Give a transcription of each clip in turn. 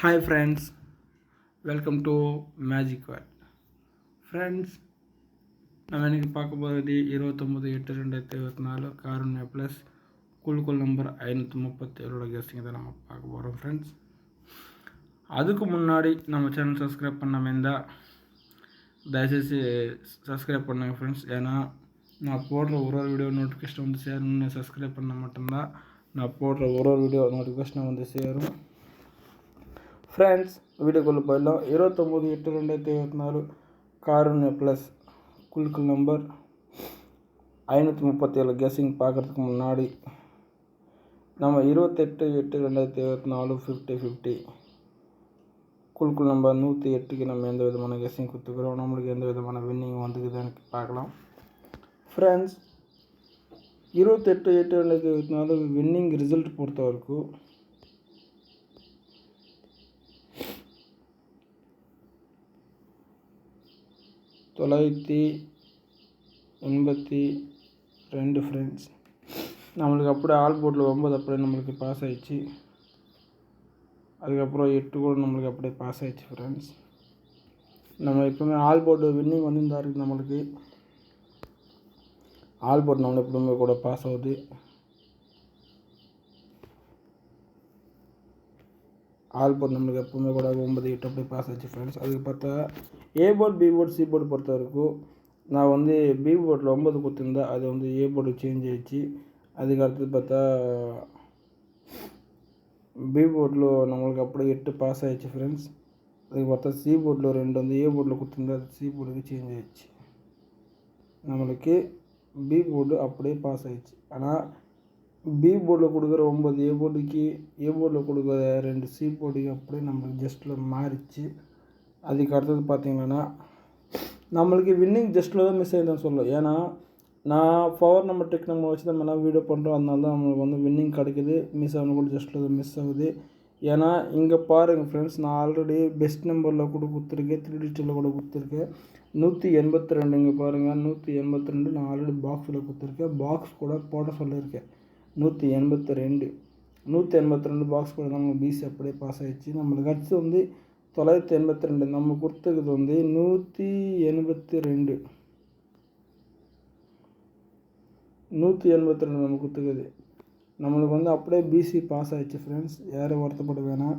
Hi friends welcome to magic word friends நம்ம இன்றைக்கி பார்க்க போகிறது இருபத்தொம்போது எட்டு ரெண்டாயிரத்தி இருபத்தி நாலு காரண்யா ப்ளஸ் குழுக்குள் நம்பர் ஐநூற்றி முப்பத்தேழோட கெஸ்டிங் தான் நம்ம பார்க்க போகிறோம் ஃப்ரெண்ட்ஸ் அதுக்கு முன்னாடி நம்ம சேனல் சப்ஸ்கிரைப் பண்ணாமல் இருந்தால் தயவுசெய்து சப்ஸ்கிரைப் பண்ணுங்கள் ஃப்ரெண்ட்ஸ் ஏன்னா நான் போடுற ஒரு ஒரு வீடியோ நோட்டிஃபிகேஷன் வந்து சேரணும்னு சப்ஸ்கிரைப் பண்ணால் மட்டும்தான் நான் போடுற ஒரு ஒரு வீடியோ நோட்டிஃபிகேஷன் வந்து சேரும். ஃப்ரெண்ட்ஸ் வீடியோக்குள்ளே போயிடலாம் இருபத்தொம்போது எட்டு ரெண்டாயிரத்தி இருபத்தி நாலு காருண்ய ப்ளஸ் குழுக்கள் நம்பர் ஐநூற்றி முப்பத்தேழு கெஸிங் பார்க்குறதுக்கு முன்னாடி நம்ம இருபத்தெட்டு எட்டு ரெண்டாயிரத்தி இருபத்தி நாலு ஃபிஃப்டி ஃபிஃப்டி குழுக்கள் நம்பர் நூற்றி எட்டுக்கு நம்ம எந்த விதமான கெஸிங் கொடுத்துக்கிறோம்? நம்மளுக்கு எந்த விதமான வின்னிங் வந்துக்குதுன்னு பார்க்கலாம். ஃப்ரெண்ட்ஸ் இருபத்தெட்டு எட்டு ரெண்டாயிரத்தி இருபத்தி நாலு வின்னிங் ரிசல்ட் பொறுத்த வரைக்கும் தொள்ளாயிரத்தி எண்பத்தி ரெண்டு ஃப்ரெண்ட்ஸ் நம்மளுக்கு அப்படியே ஆல் போர்ட்டில் ஒம்பது அப்படியே நம்மளுக்கு பாஸ் ஆகிடுச்சு அதுக்கப்புறம் எட்டு கூட நம்மளுக்கு அப்படியே பாஸ் ஆகிடுச்சு ஃப்ரெண்ட்ஸ் நம்ம எப்பவுமே ஆல் போர்டு வின்னிங் வந்துருந்தா இருக்குது நம்மளுக்கு. ஆல் போர்ட் நம்மளுக்கு எப்பவுமே கூட பாஸ் ஆகுது. ஆல் போர்ட் நம்மளுக்கு எப்பவுமே கூட ஒன்பது எட்டு அப்படி பாஸ் ஆச்சு ஃப்ரெண்ட்ஸ் அதுக்கு பார்த்தா A board B board C board பொறுத்த வரைக்கும் நான் வந்து பி போர்டில் ஒம்பது கொடுத்துருந்தேன் அது வந்து ஏ போர்டு சேஞ்ச் ஆயிடுச்சு அதுக்கு அடுத்தது பார்த்தா பி போர்டில் நம்மளுக்கு அப்படியே எட்டு பாஸ் ஆயிடுச்சு ஃப்ரெண்ட்ஸ் அதுக்கு பார்த்தா சி போர்டில் ரெண்டு வந்து ஏ போர்டில் கொடுத்துருந்தா அது சி போர்டுக்கு சேஞ்ச் ஆயிடுச்சு நம்மளுக்கு பி போர்டு அப்படியே பாஸ் ஆயிடுச்சு ஆனால் பி போர்டில் கொடுக்குற ஒம்பது ஏ போர்டுக்கு ஏ போர்டில் கொடுக்குற ரெண்டு சி போர்டுக்கு அப்படியே நம்மளுக்கு ஜஸ்ட்டில் மாறிச்சு. அதுக்கு அடுத்தது பார்த்திங்கன்னா நம்மளுக்கு வின்னிங் ஜஸ்ட்டில் தான் மிஸ் ஆகிதான் சொல்லலாம். ஏன்னா நான் பவர் நம்பர் டெக் வச்சு நம்ம என்ன வீடியோ பண்ணுறோம் அதனால தான் நம்மளுக்கு வந்து வின்னிங் கிடைக்குது. மிஸ் ஆகணும் கூட ஜஸ்ட்டில் தான் மிஸ் ஆகுது. ஏன்னா இங்கே பாருங்கள் ஃப்ரெண்ட்ஸ் நான் ஆல்ரெடி பெஸ்ட் நம்பரில் கூட கொடுத்துருக்கேன். த்ரீ டிஜிட்டில் கூட கொடுத்துருக்கேன். நூற்றி எண்பத்தி ரெண்டு இங்கே பாருங்கள் நூற்றி எண்பத்தி ரெண்டு நான் ஆல்ரெடி பாக்ஸில் கொடுத்துருக்கேன். பாக்ஸ் கூட போட சொல்லியிருக்கேன். நூற்றி எண்பத்தி ரெண்டு. நூற்றி எண்பத்தி ரெண்டு பாக்ஸ் கூட நம்ம பிசி அப்படியே பாஸ் ஆகிடுச்சு நம்மளுக்கு அடுத்து வந்து தொள்ளாயிரத்தி எண்பத்தி ரெண்டு. நம்ம கொடுத்துருக்குது வந்து நூற்றி எண்பத்தி ரெண்டு. நூற்றி எண்பத்தி ரெண்டு நம்ம கொடுத்துக்குது நம்மளுக்கு வந்து அப்படியே பிசி பாஸ் ஆகிடுச்சு ஃப்ரெண்ட்ஸ் யாரும் வருத்தப்பட வேணாம்.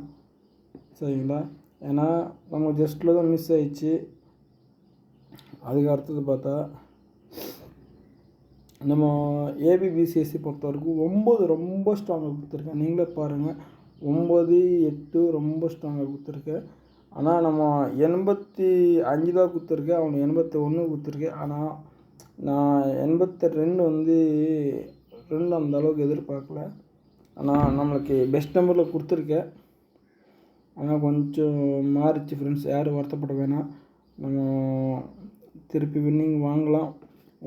சரிங்களா? ஏன்னா நம்ம ஜஸ்ட்டில் தான் மிஸ் ஆயிடுச்சு. அதுக்கு அடுத்தது பார்த்தா நம்ம ஏபிபிசிஎஸ்சி பொறுத்த வரைக்கும் ஒம்பது ரொம்ப ஸ்ட்ராங்காக கொடுத்துருக்கேன். நீங்களே பாருங்கள் ஒம்பது எட்டு ரொம்ப ஸ்ட்ராங்காக கொடுத்துருக்கேன். ஆனால் நம்ம எண்பத்தி அஞ்சு தான் கொடுத்துருக்கேன். அவனுக்கு எண்பத்தி ஒன்று கொடுத்துருக்கேன். ஆனால் நான் எண்பத்தி ரெண்டு வந்து ரெண்டு அந்த அளவுக்கு எதிர்பார்க்கல. ஆனால் நம்மளுக்கு பெஸ்ட் நம்பரில் கொடுத்துருக்கேன். ஆனால் கொஞ்சம் மாறிச்சு ஃப்ரெண்ட்ஸ் யாரும் வருத்தப்பட வேணாம். நம்ம திருப்பி வின்னிங் வாங்கலாம்.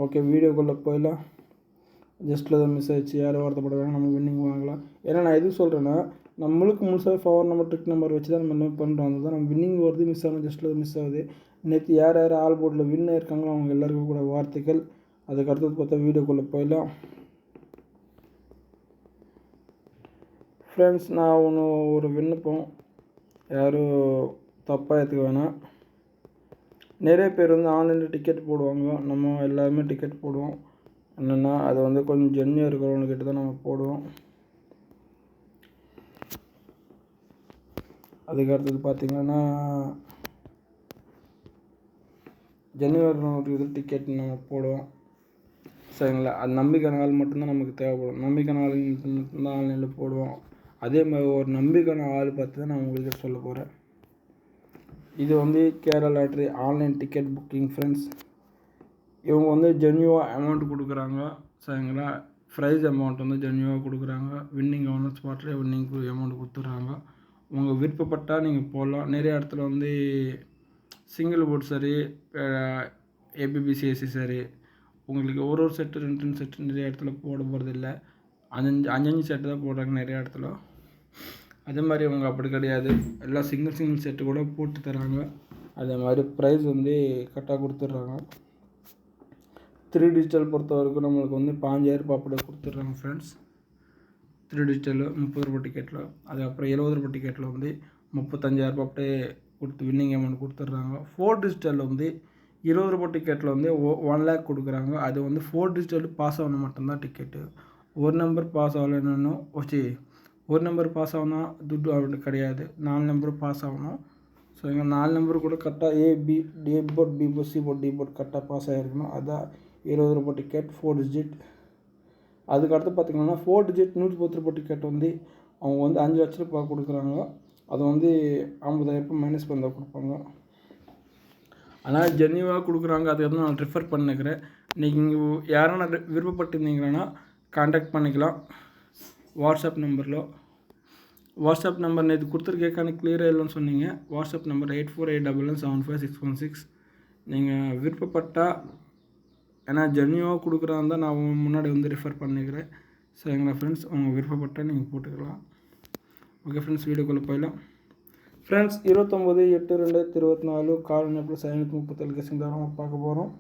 ஓகே வீடியோக்குள்ளே போயிடலாம். ஜஸ்ட்டில் தான் மிஸ் ஆயிடுச்சு. யாரும் வருத்தப்பட வேணாம் நம்ம வின்னிங் வாங்கலாம். ஏன்னா நான் எது சொல்கிறேன்னா நம்மளுக்கு முழுசாக ஃபவர் நம்பர் ட்ரிக் நம்பர் வச்சு தான் நம்ம என்ன பண்ணுறோம் அதுதான் நம்ம வின்னிங் வருது மிஸ் ஆகணும் ஜஸ்ட்டில் தான் மிஸ் ஆகுது. நேற்று யார் யார் ஆல் போர்டில் வின் ஆயிருக்காங்களோ அவங்க எல்லாருக்கும் கூட வார்த்தைகள். அதுக்கு அடுத்தது பார்த்தா வீடியோக்குள்ளே போயிடலாம். ஃப்ரெண்ட்ஸ் நான் ஒன்று ஒரு விண்ணப்பம். யாரும் தப்பாக எடுத்துக்க வேணாம். நிறைய பேர் வந்து ஆன்லைனில் டிக்கெட் போடுவாங்க. நம்ம எல்லாருமே டிக்கெட் போடுவோம். என்னென்னா அது வந்து கொஞ்சம் ஜென்னியாக இருக்கிறவங்கக்கிட்ட தான் நம்ம போடுவோம். அதுக்கு அடுத்தது பார்த்திங்கன்னா ஜென்னியாக இது டிக்கெட் நம்ம போடுவோம். சரிங்களா? அது நம்பிக்கை ஆள் மட்டும்தான் நமக்கு தேவைப்படும். நம்பிக்கை ஆள் மட்டும்தான் ஆன்லைனில் போடுவோம். அதே மாதிரி ஒரு நம்பிக்கையான ஆள் பார்த்து தான் நான் உங்களுக்கு சொல்ல போகிறேன் இது வந்து Kerala lottery online ticket booking friends இவங்க வந்து ஜென்யூவாக அமௌண்ட் கொடுக்குறாங்க சரிங்களா? ப்ரைஸ் அமௌண்ட் வந்து ஜென்யூவாக கொடுக்குறாங்க. வின்னிங் ஆன ஸ்பாட்லேயே வின்னிங் அமௌண்ட் கொடுத்துட்றாங்க உங்கள் விருப்பப்பட்டால் நீங்கள் போடலாம் நிறைய இடத்துல வந்து சிங்கிள் போர்ட் சரி ஏபிபிசிஎஸ்சி சரி உங்களுக்கு ஒரு ஒரு செட்டு ரெண்டு ரெண்டு செட்டு நிறைய இடத்துல போட போகிறது இல்லை அஞ்சஞ்சு அஞ்சஞ்சு செட்டு தான் போடுறாங்க நிறைய இடத்துல. அதே மாதிரி அவங்க அப்படி கிடையாது. எல்லாம் சிங்கிள் சிங்கிள் செட்டு கூட போட்டு தராங்க அதே மாதிரி ப்ரைஸ் வந்து கரெக்டாக கொடுத்துட்றாங்க. த்ரீ டிஜிட்டல் பொறுத்த வரைக்கும் நம்மளுக்கு வந்து பாஞ்சாயிரரூபா அப்படியே கொடுத்துட்றாங்க ஃப்ரெண்ட்ஸ் த்ரீ டிஜிட்டல் முப்பது ரூபா டிக்கெட்டில் அதுக்கப்புறம் எழுபது ரூபா டிக்கெட்டில் வந்து முப்பத்தஞ்சாயிரரூபா அப்படியே கொடுத்து வின்னிங் அமௌண்ட் கொடுத்துட்றாங்க. ஃபோர் டிஜிட்டலில் வந்து இருபது ரூபா டிக்கெட்டில் வந்து ஒன் லேக் கொடுக்குறாங்க. அது வந்து ஃபோர் டிஜிட்டல் பாஸ் ஆகணும் மட்டும்தான் டிக்கெட்டு ஒரு நம்பர் பாஸ் ஆகலைன்னு வச்சு ஒரு நம்பர் பாஸ் ஆகணும் துட்டு அப்படி கிடையாது. நாலு நம்பர் பாஸ் ஆகணும். ஸோ இங்கே நாலு நம்பர் கூட கரெக்டாக A B A board B board C board D board கரெக்டாக பாஸ் ஆகிருக்கணும். அதான் இருபது ரூபா டிக்கெட் ஃபோர் டிஜிட் அதுக்கடுத்து பார்த்திங்கன்னா ஃபோர் டிஜிட் நூற்றி பத்து ரூபா டிக்கெட் வந்து அவங்க வந்து அஞ்சு லட்ச ரூபா கொடுக்குறாங்க. அது வந்து ஐம்பதாயிரம் மைனஸ் பண்ணால் கொடுப்பாங்க. ஆனால் ஜென்யூவாக கொடுக்குறாங்க. அதுக்கு வந்து நான் ரிஃபர் பண்ணிக்கிறேன். நீங்கள் யாரும் விருப்பப்பட்டிருந்தீங்கன்னா காண்டாக்ட் பண்ணிக்கலாம். வாட்ஸ்அப் நம்பரில்? வாட்ஸ்அப் நம்பர் நேற்று கொடுத்துருக்கேக்கான கிளியராக இல்லைன்னு சொன்னீங்க. WhatsApp number eight four eight double one seven five six one six நீங்கள் விருப்பப்பட்டால் ஏன்னா ஜென்யூவாக கொடுக்குறாங்க தான் நான் முன்னாடி வந்து ரெஃபர் பண்ணிக்கிறேன். சரிங்களா ஃப்ரெண்ட்ஸ் உங்கள் விருப்பப்பட்டால் நீங்கள் போட்டுக்கலாம். ஓகே ஃப்ரெண்ட்ஸ் வீடியோக்குள்ளே போயிடலாம். ஃப்ரெண்ட்ஸ் இருபத்தொம்போது எட்டு ரெண்டாயிரத்தி இருபத்தி நாலு கால் ப்ளஸ் ஐநூற்றி முப்பத்தேழு கேசிங் தான் பார்க்க போகிறோம்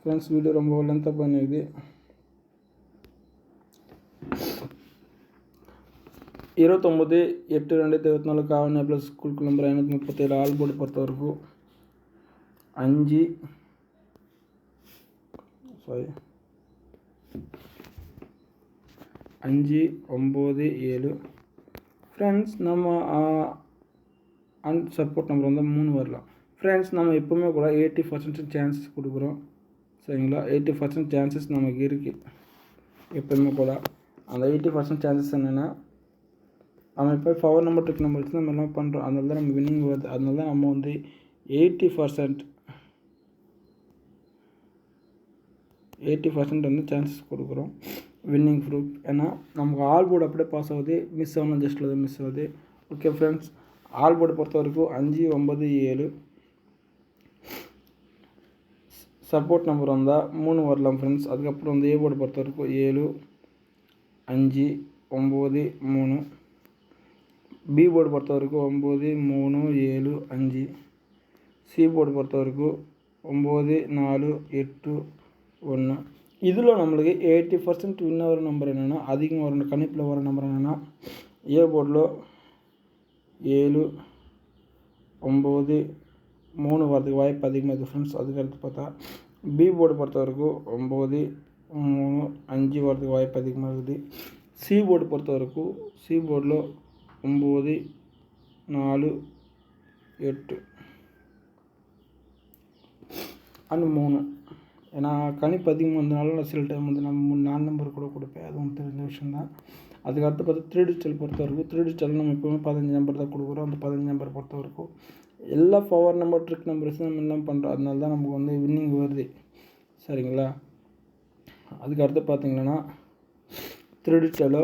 ஃப்ரெண்ட்ஸ் வீடியோ ரொம்ப லென்த்தாக பண்ணிடுது இருபத்தொம்போது எட்டு ரெண்டாயிரத்தி இருபத்தி நாலு காவல் ப்ளஸ் ஸ்கூல் நம்பர் ஐநூற்றி முப்பத்தேழு ஆல் போர்டு பொறுத்த வரைக்கும் அஞ்சு சாரி அஞ்சு ஒம்பது ஏழு ஃப்ரெண்ட்ஸ் நம்ம அன் சப்போர்ட் நம்பர் வந்து மூணு வரலாம் ஃப்ரெண்ட்ஸ் நம்ம எப்போவுமே கூட எயிட்டி பர்சன்ட் சான்சஸ் கொடுக்குறோம் சரிங்களா எயிட்டி பர்சன்ட் சான்சஸ் நமக்கு இருக்குது எப்போவுமே கூட அந்த எயிட்டி பர்சன்ட் சான்சஸ் என்னென்னா நம்ம இப்போ பவர் நம்பர் ட்ரிக் நம்பர் வச்சு நம்ம எல்லாம் பண்ணுறோம் அதனால தான் நம்ம வின்னிங் வருது. அதனால தான் நம்ம வந்து எயிட்டி பர்சன்ட் எயிட்டி பர்சன்ட் வந்து சான்சஸ் கொடுக்குறோம். வின்னிங் ப்ரூஃப் ஏன்னா நமக்கு ஆல் போர்டு அப்படியே பாஸ் ஆகுது. மிஸ் ஆகணும் ஜஸ்ட்டில் தான் மிஸ் ஆகுது. ஓகே ஃப்ரெண்ட்ஸ் ஆல் போர்டு பொறுத்த வரைக்கும் அஞ்சு ஒம்பது ஏழு. சப்போர்ட் நம்பர் வந்தால் மூணு வரலாம் ஃப்ரெண்ட்ஸ் அதுக்கப்புறம் வந்து ஏ போர்டு பொறுத்த வரைக்கும் ஏழு அஞ்சு ஒம்பது மூணு. பி போர்டு பொறுத்த வரைக்கும் ஒம்பது மூணு ஏழு அஞ்சு. சி போர்டு பொறுத்த வரைக்கும் ஒம்பது நாலு எட்டு ஒன்று இதில் நம்மளுக்கு எயிட்டி பர்சன்ட் வின் ஆகிற நம்பர் என்னென்னா அதிகம் வர கணிப்பில் வர நம்பர் என்னென்னா ஏ போர்டில் ஏழு ஒம்பது மூணு வரதுக்கு வாய்ப்பு அதிகமாக இருக்குது ஃப்ரெண்ட்ஸ் அதுக்கடுத்து பார்த்தா பி போர்டு பொறுத்த வரைக்கும் ஒம்பது மூணு அஞ்சு வரதுக்கு வாய்ப்பு அதிகமாக இருக்குது. சி போர்டு பொறுத்த வரைக்கும் சி போர்டில் ஒம்பது நாலு எட்டு. அண்ட் மூணு. ஏன்னா கணிப்பு அதிகமாக வந்தனால சில டைம் வந்து நம்ம மூணு நாலு நம்பர் கூட கொடுப்பேன். அதுவும் தெரிஞ்ச விஷயந்தான் அதுக்கடுத்து பார்த்தா த்ரீ டிஜிட்டல் பொறுத்த வரைக்கும் த்ரீ டிஜிட்டல் நம்ம எப்போவுமே பதினஞ்சு நம்பர் தான் கொடுக்குறோம். அந்த பதினஞ்சு நம்பர் பொறுத்த வரைக்கும் எல்லா பவர் நம்பர் ட்ரிக் நம்பர்ஸ் நம்ம எல்லாம் பண்ணுறோம் அதனால தான் நமக்கு வந்து வின்னிங் வருது. சரிங்களா? அதுக்கடுத்து பார்த்தீங்கன்னா த்ரீ டிஜிட்டலோ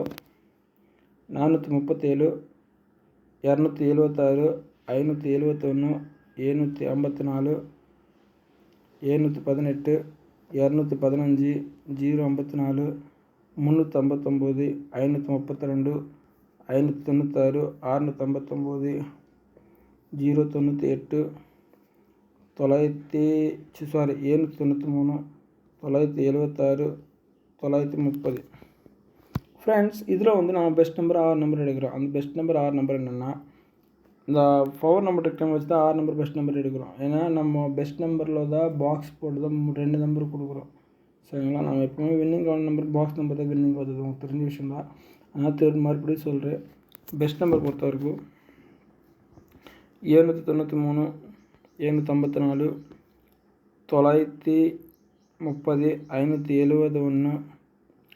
நானூற்றி முப்பத்தேழு இரநூத்தி எழுபத்தாறு ஐநூற்றி எழுபத்தொன்று ஏழ்நூற்றி ஐம்பத்தி நாலு ஏழ்நூற்றி பதினெட்டு இரநூத்தி பதினஞ்சு ஜீரோ ஐம்பத்தி நாலு முந்நூற்றி ஐம்பத்தொம்போது ஐநூற்றி முப்பத்தி ரெண்டு ஐநூற்றி தொண்ணூத்தாறு அறுநூற்றி ஐம்பத்தொம்போது ஜீரோ தொண்ணூற்றி எட்டு தொள்ளாயிரத்தி சாரி ஏழ்நூற்றி தொண்ணூற்றி மூணு தொள்ளாயிரத்தி எழுபத்தாறு தொள்ளாயிரத்தி முப்பது ஃப்ரெண்ட்ஸ் இதில் வந்து நம்ம பெஸ்ட் நம்பர் ஆறு நம்பர் எடுக்கிறோம். அந்த பெஸ்ட் நம்பர் ஆறு நம்பர் என்னென்னா இந்த பவர் நம்பர் டெக்னம் வச்சு தான் ஆறு நம்பர் பெஸ்ட் நம்பர் எடுக்கிறோம். ஏன்னா நம்ம பெஸ்ட் நம்பரில் தான் பாக்ஸ் போட்டு தான் ரெண்டு நம்பர் கொடுக்குறோம். சரிங்களா? நம்ம எப்போவுமே winning count number box number தான் வின்னிங் வருது உங்களுக்கு தெரிஞ்ச விஷயம் தான். ஆனால் திரும்ப மறுபடியும் சொல்கிறேன் பெஸ்ட் நம்பர் பொறுத்த வரைக்கும் ஏழ்நூற்றி தொண்ணூற்றி மூணு எழுநூற்றி ஐம்பத்தி நாலு தொள்ளாயிரத்தி முப்பது ஐநூற்றி எழுபது ஒன்று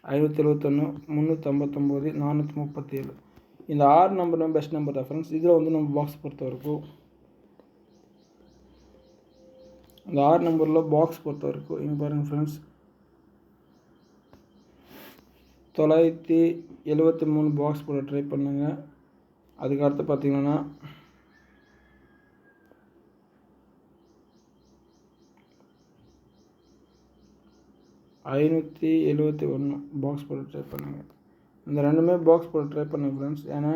ஐநூற்றி எழுபத்தொன்று முந்நூற்றி ஐம்பத்தொம்போது நானூற்றி முப்பத்தேழு இந்த ஆறு நம்பர் தான் பெஸ்ட் நம்பர் தான் ஃப்ரெண்ட்ஸ் இதில் வந்து நம்ம பாக்ஸ் பொறுத்த வரைக்கும் இந்த ஆறு நம்பரில் பாக்ஸ் பொறுத்த வரைக்கும் இங்கே பாருங்கள் ஃப்ரெண்ட்ஸ் தொள்ளாயிரத்தி எழுபத்தி மூணு பாக்ஸ் போட ட்ரை பண்ணுங்கள் அதுக்கடுத்து பார்த்தீங்கன்னா ஐநூற்றி எழுபத்தி ஒன்று பாக்ஸ் போட்டு ட்ரை பண்ணுங்கள் இந்த ரெண்டுமே பாக்ஸ் போட்டு ட்ரை பண்ணுங்கள் ஃப்ரெண்ட்ஸ் ஏன்னா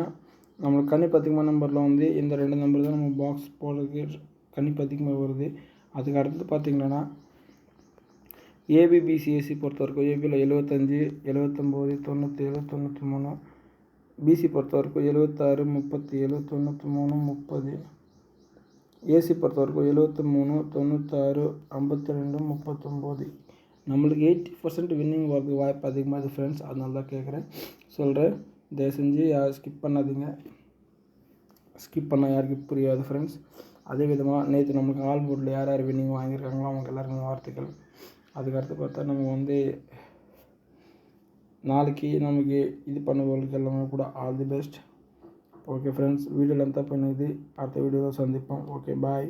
நம்மளுக்கு கணிப்பு அதிகமாக நம்பரில் வந்து இந்த ரெண்டு நம்பர் தான் நம்ம பாக்ஸ் போடுறதுக்கு கணிப்பு அதிகமாக வருது. அதுக்கு அடுத்தது பார்த்தீங்கன்னா ஏபிபிசிஎஸ்சி பொறுத்த வரைக்கும் ஏபியில் எழுபத்தஞ்சி எழுபத்தொம்போது தொண்ணூற்றேழு தொண்ணூற்றி மூணு. பிசி பொறுத்த வரைக்கும் எழுபத்தாறு முப்பத்தி ஏழு தொண்ணூற்றி மூணு முப்பது. ஏசி பொறுத்த வரைக்கும் எழுபத்தி மூணு தொண்ணூற்றாறு ஐம்பத்தி ரெண்டு முப்பத்தொம்போது. நம்மளுக்கு எயிட்டி பர்சன்ட் வின்னிங் வரதுக்கு வாய்ப்பு அதிகமாக இருக்குது ஃப்ரெண்ட்ஸ் அதனால தான் கேட்குறேன் சொல்கிறேன் தயவு செஞ்சு யார் ஸ்கிப் பண்ணாதீங்க. ஸ்கிப் பண்ணால் யாருக்கும் புரியாது ஃப்ரெண்ட்ஸ் அதே விதமாக நேற்று நம்மளுக்கு ஆல் போர்டில் யார் யார் வின்னிங் வாங்கியிருக்காங்களோ அவங்க எல்லாருக்கும் வாழ்த்துக்கள். அதுக்கடுத்து பார்த்தா நம்ம வந்து நாளைக்கு நமக்கு இது பண்ணவங்களுக்கு எல்லாமே கூட all the best okay friends வீடியோவில் தான் பண்ணுது அடுத்த வீடியோவில் சந்திப்போம். Okay bye